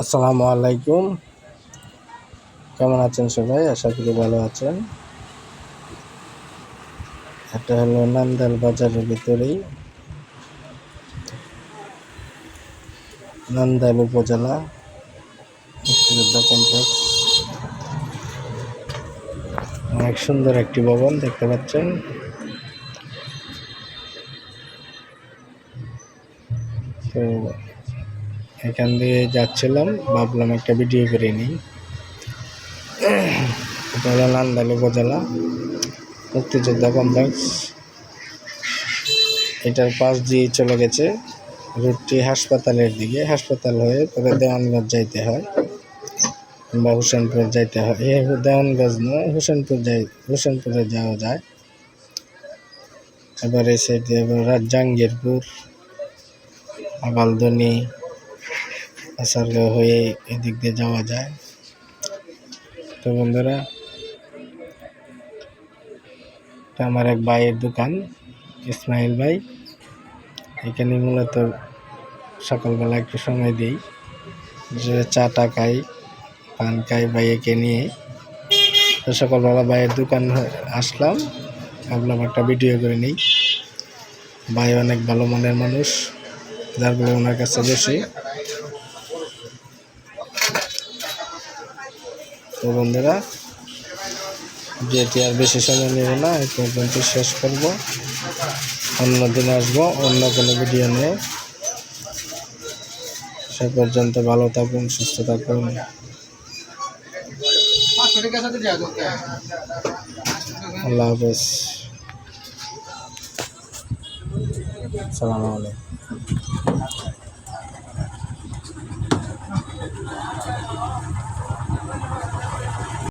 আসসালামু আলাইকুম। কেমন আছেন সবাই? আশা করি ভালো আছেন। এটা হলো নান্দাল বাজারের ভিতরেই। নান্দাইল উপজেলা, মুক্তিযোদ্ধা কমপ্লেক্স। অনেক সুন্দর একটি ভবন দেখতে পাচ্ছেন। তো এখান দিয়ে যাচ্ছিলাম, ভাবলাম একটা ভিডিও করে নিই। এটা হলো উপজেলা মুক্তিযোদ্ধা কমপ্লেক্স এটার পাশ দিয়ে চলে গেছে, রুটটি হাসপাতালের দিকে, হাসপাতাল হয়ে তবে দেওয়ানগঞ্জ যাইতে হয়। বা হোসেনপুর যাইতে হয়। এ দেওয়ানগঞ্জ নয়, হোসেনপুর যাই, হোসেনপুরে যাওয়া যায়। এবার এই সাইডে এবার আবালদনি আসারগাঁও হয়ে এদিক দিয়ে যাওয়া যায়। তো বন্ধুরা আমার এক ভাইয়ের দোকান, ইসমাইল ভাই। এখানে মূলত সকালবেলা একটু সময় দিই। যে চা টা খাই, পান খাই ভাইয়াকে নিয়ে। তো সকালবেলা ভাইয়ের দোকান আসলাম। ভাবলাম একটা ভিডিও করে নিই। ভাই অনেক ভালো মনের মানুষ, যার বলে ওনার কাছে বেশি তো বন্ধুরা, যেটি আর বেশি সময় নেব না, এই পর্যন্ত শেষ করব। অন্য দিন আসব, অন্য কোনো ভিডিও নিয়ে। সে পর্যন্ত ভালো থাকুন, সুস্থ থাকুন। আল্লাহ হাফেজ। সালাম আলাইকুম।